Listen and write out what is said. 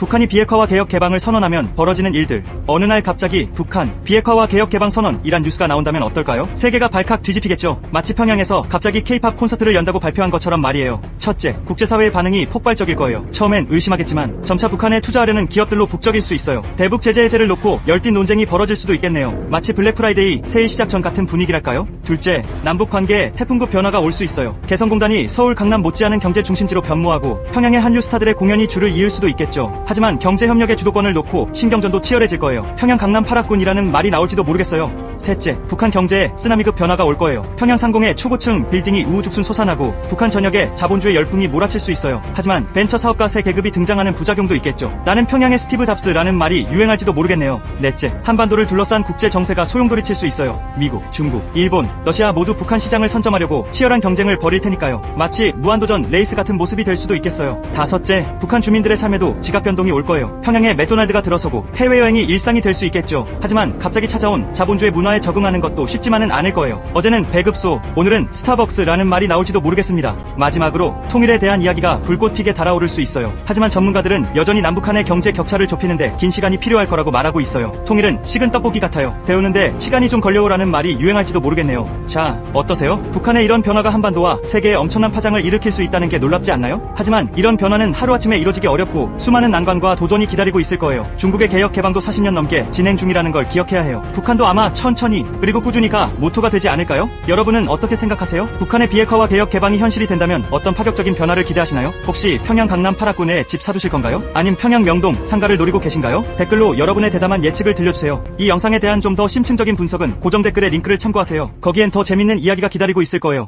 북한이 비핵화와 개혁 개방을 선언하면 벌어지는 일들. 어느 날 갑자기 북한 비핵화와 개혁 개방 선언이란 뉴스가 나온다면 어떨까요? 세계가 발칵 뒤집히겠죠. 마치 평양에서 갑자기 케이팝 콘서트를 연다고 발표한 것처럼 말이에요. 첫째, 국제사회의 반응이 폭발적일 거예요. 처음엔 의심하겠지만 점차 북한에 투자하려는 기업들로 북적일 수 있어요. 대북 제재 해제를 놓고 열띤 논쟁이 벌어질 수도 있겠네요. 마치 블랙 프라이데이 세일 시작 전 같은 분위기랄까요? 둘째, 남북 관계에 태풍급 변화가 올 수 있어요. 개성공단이 서울 강남 못지않은 경제 중심지로 변모하고 평양의 한류 스타들의 공연이 줄을 이을 수도 있겠죠. 하지만 경제 협력의 주도권을 놓고 신경전도 치열해질 거예요. 평양 강남 8학군이라는 말이 나올지도 모르겠어요. 셋째, 북한 경제에 쓰나미급 변화가 올 거예요. 평양 상공의 초고층 빌딩이 우후죽순 솟아나고 북한 전역에 자본주의 열풍이 몰아칠 수 있어요. 하지만 벤처 사업가 새 계급이 등장하는 부작용도 있겠죠. 나는 평양의 스티브 잡스라는 말이 유행할지도 모르겠네요. 넷째, 한반도를 둘러싼 국제 정세가 소용돌이 칠 수 있어요. 미국, 중국, 일본, 러시아 모두 북한 시장을 선점하려고 치열한 경쟁을 벌일 테니까요. 마치 무한도전 레이스 같은 모습이 될 수도 있겠어요. 다섯째, 북한 주민들의 삶에도 지각 변동 이 올 거예요. 평양에 맥도날드가 들어서고 해외여행이 일상이 될 수 있겠죠. 하지만 갑자기 찾아온 자본주의 문화에 적응하는 것도 쉽지만은 않을 거예요. 어제는 배급소, 오늘은 스타벅스라는 말이 나올지도 모르겠습니다. 마지막으로 통일에 대한 이야기가 불꽃 튀게 달아오를 수 있어요. 하지만 전문가들은 여전히 남북한의 경제 격차를 좁히는데 긴 시간이 필요할 거라고 말하고 있어요. 통일은 식은 떡볶이 같아요. 배우는데 시간이 좀 걸려오라는 말이 유행할지도 모르겠네요. 자, 어떠세요? 북한의 이런 변화가 한반도와 세계에 엄청난 파장을 일으킬 수 있다는 게 놀랍지 않나요? 하지만 이런 변화는 하루아침에 이루어지기 어렵고 수많은 난 관과 도전이 기다리고 있을 거예요. 중국의 개혁 개방도 40년 넘게 진행 중이라는 걸 기억해야 해요. 북한도 아마 천천히 그리고 꾸준히가 모토가 되지 않을까요? 여러분은 어떻게 생각하세요? 북한의 비핵화와 개혁 개방이 현실이 된다면 어떤 파격적인 변화를 기대하시나요? 혹시 평양 강남 8학군에 집 사두실 건가요? 아님 평양 명동 상가를 노리고 계신가요? 댓글로 여러분의 대담한 예측을 들려주세요. 이 영상에 대한 좀 더 심층적인 분석은 고정 댓글의 링크를 참고하세요. 거기엔 더 재밌는 이야기가 기다리고 있을 거예요.